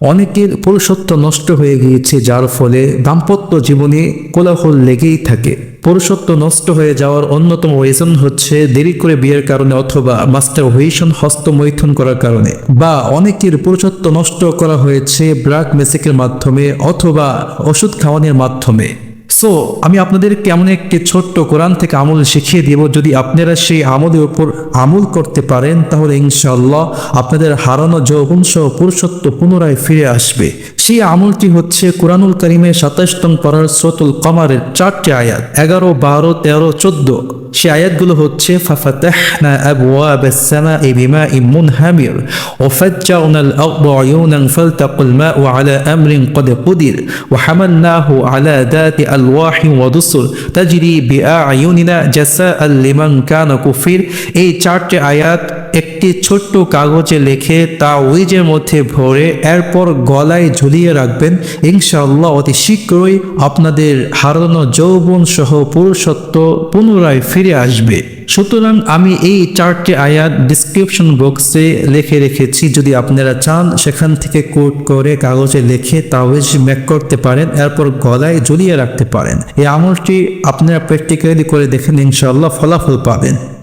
অনেকের পুরুষত্ব নষ্ট হয়ে গিয়েছে, যার ফলে দাম্পত্য জীবনে কোলাহল লেগেই থাকে। পুরুষত্ব নষ্ট হয়ে যাওয়ার অন্যতম রিজন হচ্ছে দেরি করে বিয়ের কারণে অথবা মাস্টার হুইশন হস্তমৈথুন করার কারণে। বা অনেকের পুরুষত্ব নষ্ট করা হয়েছে ব্রাক মেসিকের মাধ্যমে অথবা ওষুধ খাওয়ানোর মাধ্যমে। সো আমি আপনাদেরকে এমন একটি ছোট্ট কোরআন থেকে আমল শিখিয়ে দিব যদি আপনারা সেই আমলের উপর আমল করতে পারেন তাহলে ইনশাআল্লাহ আপনাদের হারানো যৌবন সহ পুরুষত্ব পুনরায় ফিরে আসবে সেই আমলটি হচ্ছে কোরআনুল করিমের সাতাশতম পড়ার স্রোতুল কমারের চারটি আয়াত এগারো বারো তেরো চোদ্দ সে আয়াতগুলো হচ্ছে ফাফাতাহনা আবওয়াব السماء بماء منهمر وفجرنا الأرض عيونا فالتقى الماء على أمر قد قدر وحملناه على ذات ألواح ودسر تجري بأعيننا جزاء لمن كان كفير এই চারটি আয়াত একটি ছোট্ট কাগজে লিখে তা উইজের মধ্যে ভরে এরপর গলায় ঝুলিয়ে রাখবেন। ইনশাআল্লাহ অতি শীঘ্রই আপনাদের হারানো যৌবন সহ পুরুষত্ব পুনরায় ফিরে আসবে। সুতরাং আমি এই চারটি আয়াত ডিসক্রিপশন বক্সে লিখে রেখেছি। যদি আপনারা চান, সেখান থেকে কোট করে কাগজে লিখে তাওয়েজ মেক করতে পারেন, এরপর গলায় ঝুলিয়ে রাখতে পারেন। এই আমলটি আপনারা প্র্যাকটিক্যালি করে দেখেন, ইনশাআল্লাহ ফলাফল পাবেন।